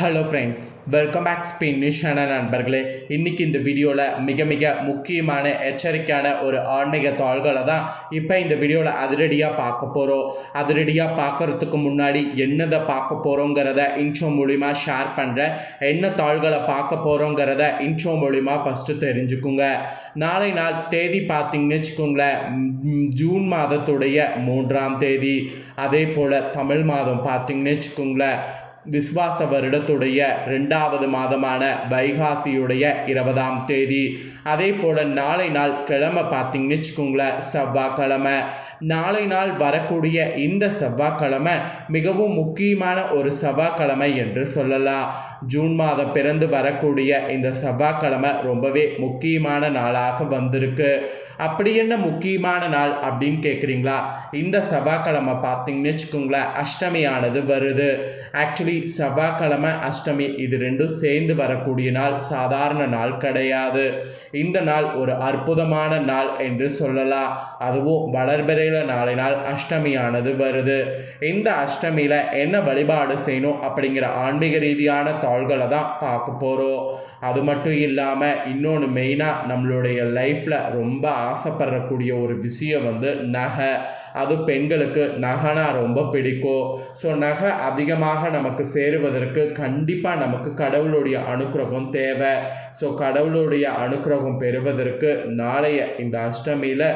Hello friends welcome back spin channel நண்பர்களே. இன்றைக்கி இந்த வீடியோவில் மிக மிக முக்கியமான எச்சரிக்கையான ஒரு ஆன்மீக தாள்களை தான் இப்போ இந்த வீடியோவில் அதிரடியாக பார்க்க போகிறோம் அதிரடியாக பார்க்கறதுக்கு முன்னாடி என்னதை பார்க்க போகிறோங்கிறத இன்ட்ரோ மூலிமா ஷேர் பண்ணுறேன் என்ன தாள்களை பார்க்க போகிறோங்கிறத இன்ட்ரோ மூலிமா ஃபஸ்ட்டு தெரிஞ்சுக்குங்க. நாளை நாள் தேதி பார்த்தீங்கன்னு வச்சுக்கோங்களேன் ஜூன் மாதத்துடைய மூன்றாம் தேதி. அதே போல் தமிழ் மாதம் பார்த்தீங்கன்னு வச்சுக்கோங்களேன் விஸ்வாச வருடத்துடைய ரெண்டாவது மாதமான வைகாசியுடைய இருபதாம் தேதி. அதே போல் நாளை நாள் கிழமை பார்த்தீங்கன்னு வச்சுக்கோங்களேன் செவ்வாய்க்கிழமை. நாளை நாள் வரக்கூடிய இந்த செவ்வாய்க்கிழமை மிகவும் முக்கியமான ஒரு செவ்வாய்க்கிழமை என்று சொல்லலாம். ஜூன் மாதம் பிறந்து வரக்கூடிய இந்த செவ்வாய்க்கிழமை ரொம்பவே முக்கியமான நாளாக வந்திருக்கு. அப்படி என்ன முக்கியமான நாள் அப்படின்னு கேட்குறீங்களா இந்த செவ்வாய்க்கிழமை பார்த்தீங்கன்னு வச்சுக்கோங்களேன் அஷ்டமியானது வருது. ஆக்சுவலி செவ்வாய்க்கிழமை அஷ்டமி இது ரெண்டும் சேர்ந்து வரக்கூடிய நாள் சாதாரண நாள் கிடையாது. இந்த நாள் ஒரு அற்புதமான நாள் என்று சொல்லலாம். அதுவும் வளர்பிறையில் நாளை நாள் அஷ்டமியானது வருது. இந்த அஷ்டமியில் என்ன வழிபாடு செய்யணும் அப்படிங்கிற ஆன்மீக ரீதியான தாள்களை தான் பார்க்க போகிறோம் அது மட்டும் இல்லாமல் இன்னொன்று மெயினாக நம்மளுடைய லைஃப்பில் ரொம்ப ஆசைப்படக்கூடிய ஒரு விஷயம் வந்து நகை. அது பெண்களுக்கு நகைனா ரொம்ப பிடிக்கும். ஸோ நகை அதிகமாக நமக்கு சேருவதற்கு கண்டிப்பாக நமக்கு கடவுளுடைய அனுக்கிரகம் தேவை. ஸோ கடவுளுடைய அனுக்கிரகம் பெறுவதற்கு நாளைய இந்த அஷ்டமியில்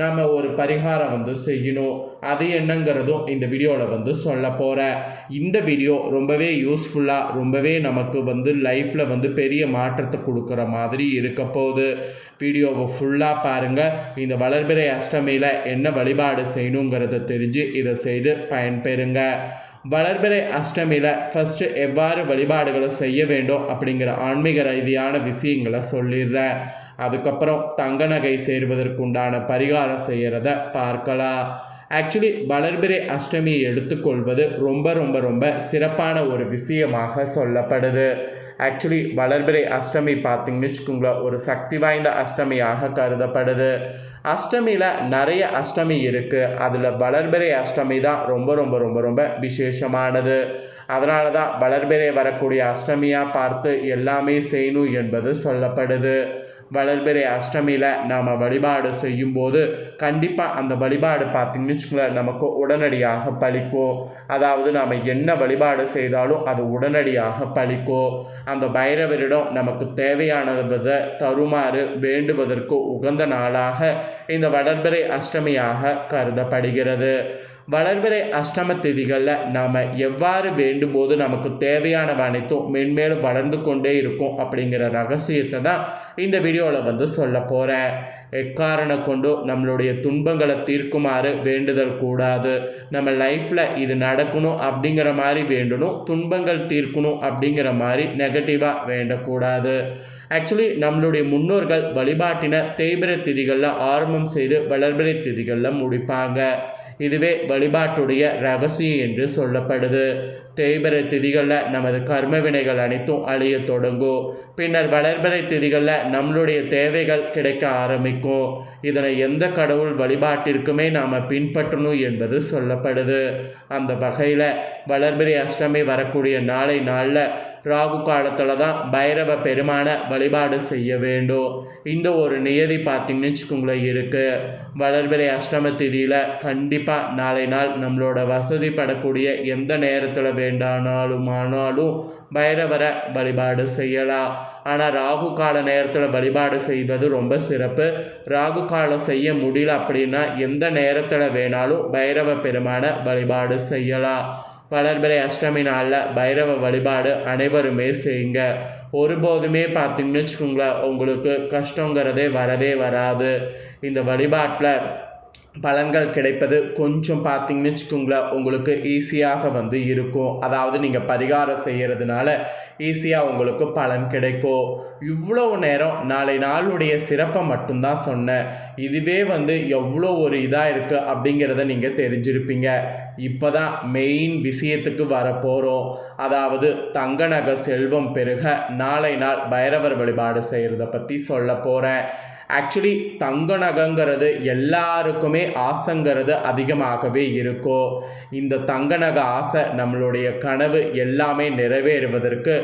நாம் ஒரு பரிகாரம் வந்து செய்யணும். அது என்னங்கிறதும் இந்த வீடியோவில் வந்து சொல்ல போகிறேன் இந்த வீடியோ ரொம்பவே யூஸ்ஃபுல்லாக ரொம்பவே நமக்கு வந்து லைஃப்பில் வந்து பெரிய மாற்றத்தை கொடுக்குற மாதிரி இருக்க போகுது. வீடியோவை ஃபுல்லாக பாருங்கள் இந்த வளர்பிறை அஷ்டமியில் என்ன வழிபாடு செய்யணுங்கிறத தெரிஞ்சு இதை செய்து பயன்பெறுங்க. வளர்பிறை அஷ்டமியில் ஃபஸ்ட்டு எவ்வாறு வழிபாடுகளை செய்ய வேண்டும் அப்படிங்கிற ஆன்மீக ரீதியான விஷயங்களை சொல்லிடுறேன். அதுக்கப்புறம் தங்க நகை சேர்வதற்குண்டான பரிகாரம் செய்கிறத பார்க்கலாம். ஆக்சுவலி வளர்பிறை அஷ்டமியை எடுத்துக்கொள்வது ரொம்ப ரொம்ப ரொம்ப சிறப்பான ஒரு விஷயமாக சொல்லப்படுது. ஆக்சுவலி வளர்பிறை அஷ்டமி பார்த்திங்கன்னு வச்சுக்கோங்களேன் ஒரு சக்தி வாய்ந்த அஷ்டமியாக கருதப்படுது. அஷ்டமியில் நிறைய அஷ்டமி இருக்குது அதில் வளர்பிறை அஷ்டமி தான் ரொம்ப ரொம்ப ரொம்ப ரொம்ப விசேஷமானது. அதனால தான் வளர்பிறை வரக்கூடிய அஷ்டமியாக பார்த்து எல்லாமே செய்யணும் என்பது சொல்லப்படுது. வளர்பிறை அஷ்டமியில் நாம் வழிபாடு செய்யும்போது கண்டிப்பாக அந்த வழிபாடு பார்த்திங்கன்னு வச்சுக்கோங்களேன் நமக்கு உடனடியாக பழிக்கும் அதாவது நாம் என்ன வழிபாடு செய்தாலும் அது உடனடியாக பழிக்கும் அந்த பைரவரிடம் நமக்கு தேவையானதை தருமாறு வேண்டுவதற்கு உகந்த நாளாக இந்த வளர்பிறை அஷ்டமியாக கருதப்படுகிறது. வளர்பிறை அஷ்டம திதிகளில் நாம் எவ்வாறு வேண்டும் போது நமக்கு தேவையானவ அனைத்தும் மென்மேலும் வளர்ந்து கொண்டே இருக்கும் அப்படிங்கிற ரகசியத்தை தான் இந்த வீடியோவில் வந்து சொல்ல போகிறேன் எக்காரணம் கொண்டு நம்மளுடைய துன்பங்களை தீர்க்குமாறு வேண்டுதல் கூடாது. நம்ம லைஃப்பில் இது நடக்கணும் அப்படிங்கிற மாதிரி வேண்டணும் துன்பங்கள் தீர்க்கணும் அப்படிங்கிற மாதிரி நெகட்டிவாக வேண்டக்கூடாது. ஆக்சுவலி நம்மளுடைய முன்னோர்கள் வழிபாட்டின தேய்பிர திதிகளில் ஆரம்பம் செய்து வளர்பிறை திதிகளில் முடிப்பாங்க. இதுவே வழிபாட்டுடைய ரகசியம் என்று சொல்லப்படுது. தேய்பிறை திதிகளில் நமது கர்ம வினைகள் அனைத்தும் அழிய தொடங்கும். பின்னர் வளர்பிறை திதிகளில் நம்மளுடைய தேவைகள் கிடைக்க ஆரம்பிக்கும். இதனை எந்த கடவுள் வழிபாட்டிற்குமே நாம் பின்பற்றணும் என்பது சொல்லப்படுது. அந்த வகையில் வளர்பிறை அஷ்டமி வரக்கூடிய நாளை நாளில் ராகு காலத்தில் தான் பைரவ பெருமானை வழிபாடு செய்ய வேண்டும். இந்த ஒரு நியதி பார்த்திங்கன்னு வச்சுக்கோங்களேன் இருக்குது வளர்பிறை அஷ்டம திதியில் கண்டிப்பாக நாளை நாள் நம்மளோட வசதிப்படக்கூடிய எந்த நேரத்தில் வேண்டானாலும் ஆனாலும் பைரவரை வழிபாடு செய்யலாம். ஆனால் ராகு கால நேரத்தில் வழிபாடு செய்வது ரொம்ப சிறப்பு. ராகு காலம் செய்ய முடியல அப்படின்னா எந்த நேரத்தில் வேணாலும் பைரவ பெருமான வழிபாடு செய்யலாம். வளர்பிறை அஷ்டமி நாளில் பைரவ வழிபாடு அனைவருமே செய்யுங்க. ஒருபோதுமே பார்த்தீங்கன்னு வச்சுக்கோங்களேன் உங்களுக்கு கஷ்டங்கிறதே வரவே வராது. இந்த வழிபாட்டில் பலன்கள் கிடைப்பது கொஞ்சம் பார்த்தீங்கன்னு வச்சுக்கோங்களேன் உங்களுக்கு ஈஸியாக வந்து இருக்கும். அதாவது நீங்கள் பரிகாரம் செய்கிறதுனால ஈஸியாக உங்களுக்கு பலன் கிடைக்கும். இவ்வளோ நேரம் நாளை நாளுடைய சிறப்பை மட்டும்தான் சொன்னேன். இதுவே வந்து எவ்வளோ ஒரு இதாக இருக்குது அப்படிங்கிறத நீங்கள் தெரிஞ்சிருப்பீங்க. இப்போ தான் மெயின் விஷயத்துக்கு வர போகிறோம் அதாவது தங்க நகை செல்வம் பெருக நாளை நாள் பைரவர் வழிபாடு செய்கிறத பற்றி சொல்ல போகிறேன் ஆக்சுவலி தங்க நகைங்கிறது எல்லாருக்குமே ஆசைங்கிறது அதிகமாகவே இருக்கும் இந்த தங்க நகை ஆசை நம்மளுடைய கனவு எல்லாமே நிறைவேறுவதற்கு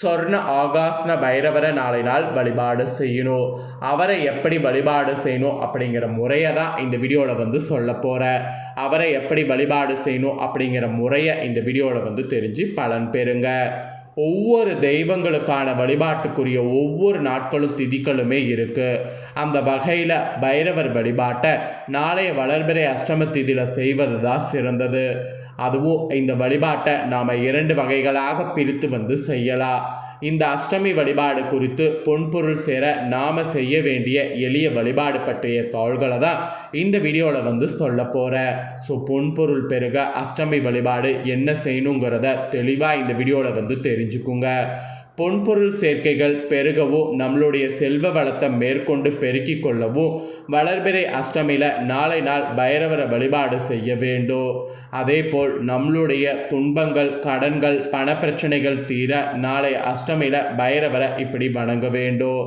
சொர்ண ஆகாசன பைரவரை நாளை நாள் வழிபாடு செய்யணும். அவரை எப்படி வழிபாடு செய்யணும் அப்படிங்கிற முறையை தான் இந்த வீடியோவில் வந்து சொல்ல போகிறேன் அவரை எப்படி வழிபாடு செய்யணும் அப்படிங்கிற முறையை இந்த வீடியோவில் வந்து தெரிஞ்சு பலன் பெறுங்க. ஒவ்வொரு தெய்வங்களுக்கான வழிபாட்டுக்குரிய ஒவ்வொரு நாட்களும் திதிகளுமே இருக்குது அந்த வகையில் பைரவர் வழிபாட்டை நாளைய வளர்பிறை அஷ்டம திதியில் செய்வது தான் சிறந்தது. அதுவும் இந்த வழிபாட்டை நாம் இரண்டு வகைகளாக பிரித்து வந்து செய்யலாம். இந்த அஷ்டமி வழிபாடு குறித்து பொன்பொருள் சேர நாம் செய்ய வேண்டிய எளிய வழிபாடு பற்றிய தாள்களை தான் இந்த வீடியோவில் வந்து சொல்ல போகிறேன் ஸோ பொன்பொருள் பெருக அஷ்டமி வழிபாடு என்ன செய்யணுங்கிறத தெளிவாக இந்த வீடியோவில் வந்து தெரிஞ்சுக்குங்க. பொன்பொருள் சேர்க்கைகள் பெருகவும் நம்மளுடைய செல்வ வளத்தை மேற்கொண்டு பெருக்கிக் கொள்ளவும் வளர்பிறை அஷ்டமியில் நாளை நாள் பைரவரை வழிபாடு செய்ய வேண்டும் அதேபோல் நம்மளுடைய துன்பங்கள் கடன்கள் பணப்பிரச்சனைகள் தீர நாளை அஷ்டமியில் பைரவரை இப்படி வணங்க வேண்டும்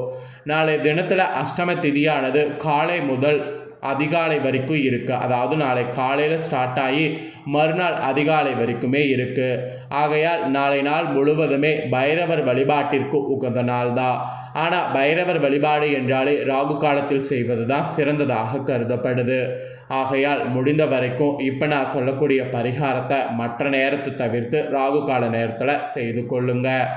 நாளை தினத்தில் அஷ்டம திதியானது காலை முதல் அதிகாலை வரைக்கும் இருக்குது அதாவது நாளை காலையில் ஸ்டார்ட் ஆகி மறுநாள் அதிகாலை வரைக்குமே இருக்குது ஆகையால் நாளை நாள் முழுவதுமே பைரவர் வழிபாட்டிற்கு உகந்த நாள் தான் ஆனால் பைரவர் வழிபாடு என்றாலே ராகு காலத்தில் செய்வது தான் சிறந்ததாக கருதப்படுது. ஆகையால் முடிந்த வரைக்கும் இப்போ நான் சொல்லக்கூடிய பரிகாரத்தை மற்ற நேரத்தை தவிர்த்து ராகு கால நேரத்தில் செய்து கொள்ளுங்கள்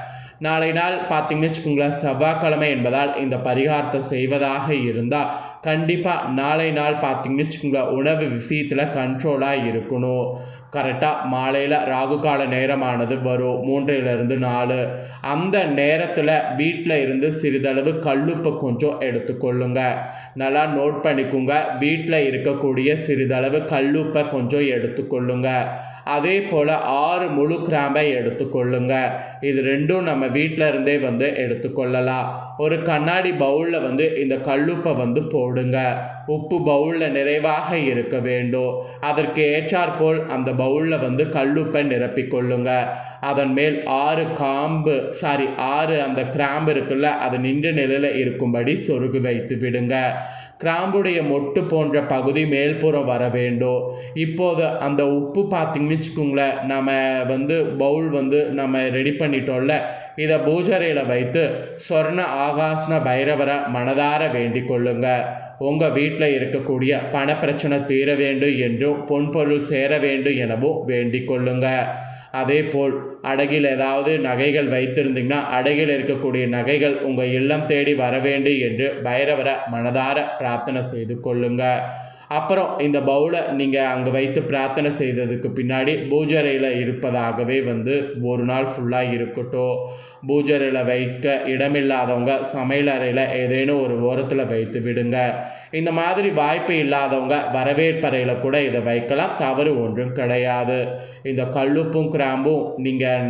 நாளை நாள் பார்த்தீங்கன்னு வச்சுக்கோங்களேன் செவ்வாய்க்கிழமை என்பதால் இந்த பரிகாரத்தை செய்வதாக இருந்தால் கண்டிப்பாக நாளை நாள் பார்த்தீங்கன்னு வச்சுக்கோங்களேன் உணவு விஷயத்தில் கண்ட்ரோலாக இருக்கணும். கரெக்டாக மாலையில் ராகு கால நேரமானது வரும் மூன்றிலிருந்து நாலு. அந்த நேரத்தில் வீட்டில் இருந்து சிறிதளவு கல்லுப்பை கொஞ்சம் எடுத்துக்கொள்ளுங்க. நல்லா நோட் பண்ணிக்கோங்க வீட்டில் இருக்கக்கூடிய சிறிதளவு கல்லுப்பை கொஞ்சம் எடுத்துக்கொள்ளுங்க. அதே போல் ஆறு முழு கிராம்பை எடுத்துக்கொள்ளுங்க இது ரெண்டும் நம்ம வீட்டில் இருந்தே வந்து எடுத்துக்கொள்ளலாம் ஒரு கண்ணாடி பவுலில் வந்து இந்த கல்லுப்பை வந்து போடுங்க. உப்பு பவுலில் நிறைவாக இருக்க வேண்டும். அதற்கு ஏற்றாற்போல் அந்த பவுலில் வந்து கல்லுப்பை நிரப்பிக்கொள்ளுங்க அதன் மேல் ஆறு காம்பு சாரி ஆறு அந்த கிராம்பு இருக்குல்ல அது நின்ற நிலையில் இருக்கும்படி சொருகு வைத்து விடுங்க. கிராம்புடைய மொட்டு போன்ற பகுதி மேல்புறம் வர வேண்டும். இப்போது அந்த உப்பு பார்த்திங்கன்னு வச்சுக்கோங்களேன் நம்ம வந்து பவுல் வந்து நம்ம ரெடி பண்ணிட்டோம்ல இதை பூஜரையில் வைத்து சொர்ண ஆகாசன பைரவரை மனதார வேண்டிக் கொள்ளுங்க. உங்கள் வீட்டில் இருக்கக்கூடிய பணப்பிரச்சனை தீர வேண்டும் என்றும் பொன்பொருள் சேர வேண்டும் எனவும் வேண்டிக் கொள்ளுங்கள் அதே போல் அடகில் ஏதாவது நகைகள் வைத்திருந்தீங்கன்னா அடகில் இருக்கக்கூடிய நகைகள் உங்கள் இல்லம் தேடி வர வேண்டும் என்று பைரவரை மனதார பிரார்த்தனை செய்து கொள்ளுங்க. அப்புறம் இந்த பவுலை நீங்கள் அங்கே வைத்து பிரார்த்தனை செய்ததுக்கு பின்னாடி பூஜரையில் இருப்பதாகவே வந்து ஒரு நாள் ஃபுல்லாக இருக்கட்டும். பூஜரையில் வைக்க இடமில்லாதவங்க சமையலறையில் ஏதேனும் ஒரு ஓரத்தில் வைத்து விடுங்க. இந்த மாதிரி வாய்ப்பு இல்லாதவங்க வரவேற்பறையில் கூட இதை வைக்கலாம். தவறு ஒன்றும் கிடையாது. இந்த கல்லுப்பும் கிராம்பும் நீங்கள்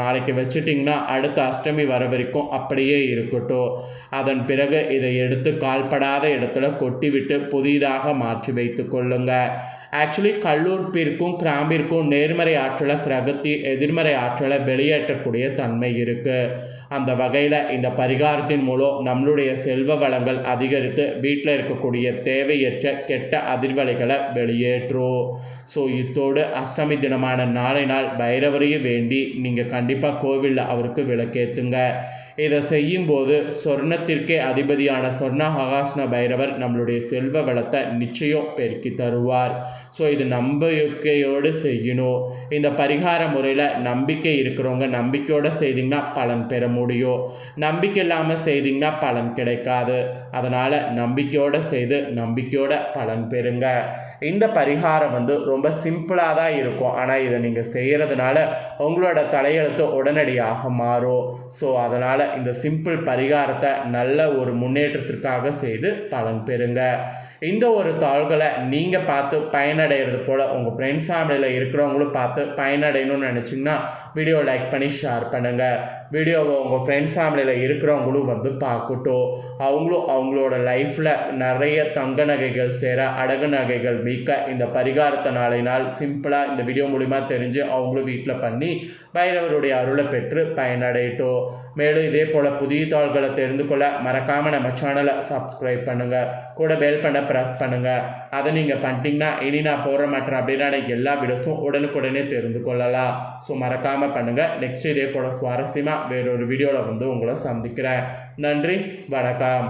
நாளைக்கு வச்சுட்டிங்கன்னா அடுத்த அஷ்டமி வர வரைக்கும் அப்படியே இருக்கட்டும். அதன் பிறகு இதை எடுத்து கால்படாத இடத்துல கொட்டிவிட்டு புதிதாக மாற்றி வைத்து கொள்ளுங்கள் ஆக்சுவலி கல்லூர்ப்பிற்கும் கிராம்பிற்கும் நேர்மறை ஆற்றலை கிரகத்தி எதிர்மறை ஆற்றலை வெளியேற்றக்கூடிய தன்மை இருக்குது அந்த வகையில் இந்த பரிகாரத்தின் மூலம் நம்மளுடைய செல்வ வளங்கள் அதிகரித்து வீட்டில் இருக்கக்கூடிய தேவையற்ற கெட்ட அதிர்வலைகளை வெளியேற்றும் ஸோ இத்தோடு அஷ்டமி தினமான நாளை நாள் பைரவரையும் வேண்டி நீங்கள் கண்டிப்பாக கோவிலில் அவருக்கு விளக்கேற்றுங்க இதை செய்யும்போது சொர்ணத்திற்கே அதிபதியான சொர்ண ஹகாஸ்ன பைரவர் நம்மளுடைய செல்வ வளத்தை நிச்சயம் பெருக்கி தருவார். ஸோ இது நம்பிக்கையோடு செய்யணும். இந்த பரிகார முறையில் நம்பிக்கை இருக்கிறவங்க நம்பிக்கையோடு செய்திங்கன்னா பலன் பெற முடியும். நம்பிக்கை இல்லாமல் செய்திங்கன்னா பலன் கிடைக்காது. அதனால் நம்பிக்கையோடு செய்து நம்பிக்கையோட பலன் பெறுங்க. இந்த பரிகாரம் வந்து ரொம்ப சிம்பிளாக தான் இருக்கும். ஆனால் இதை நீங்கள் செய்கிறதுனால உங்களோட தலையெழுத்து உடனடியாக மாறும். ஸோ அதனால் இந்த சிம்பிள் பரிகாரத்தை நல்ல ஒரு முன்னேற்றத்திற்காக செய்து பலன் பெறுங்க. இந்த ஒரு தாள்களை நீங்கள் பார்த்து பயனடைகிறது போல் உங்கள் ஃப்ரெண்ட்ஸ் ஃபேமிலியில் இருக்கிறவங்களும் பார்த்து பயனடையணும்னு நினச்சிங்கன்னா வீடியோ லைக் பண்ணி ஷேர் பண்ணுங்கள் வீடியோவை உங்கள் ஃப்ரெண்ட்ஸ் ஃபேமிலியில் இருக்கிறவங்களும் வந்து பார்க்கட்டும். அவங்களும் அவங்களோட லைஃப்பில் நிறைய தங்க நகைகள் சேர அடகு நகைகள் மீட்க இந்த பரிகாரத்தை நாளை நாள் சிம்பிளாக இந்த வீடியோ மூலிமா தெரிஞ்சு அவங்களும் வீட்டில் பண்ணி பைரவருடைய அருளை பெற்று பயனடையட்டும் மேலும் இதே போல் புதிய தாள்களை தெரிந்து கொள்ள மறக்காமல் நம்ம சேனலை சப்ஸ்கிரைப் பண்ணுங்கள் கூட பெல் பண்ண ப்ரெஸ் பண்ணுங்கள் அதை நீங்கள் பண்ணிட்டீங்கன்னா இனி நான் போகிற மாட்டேன் அப்படின்னா எல்லா வீடியோஸும் உடனுக்குடனே தெரிந்து கொள்ளலாம். ஸோ மறக்காமல் பண்ணுங்கள் நெக்ஸ்ட் இதே போல் சுவாரஸ்யமாக வேறொரு வீடியோவில் வந்து உங்களை சந்திக்கிறேன். நன்றி வணக்கம்.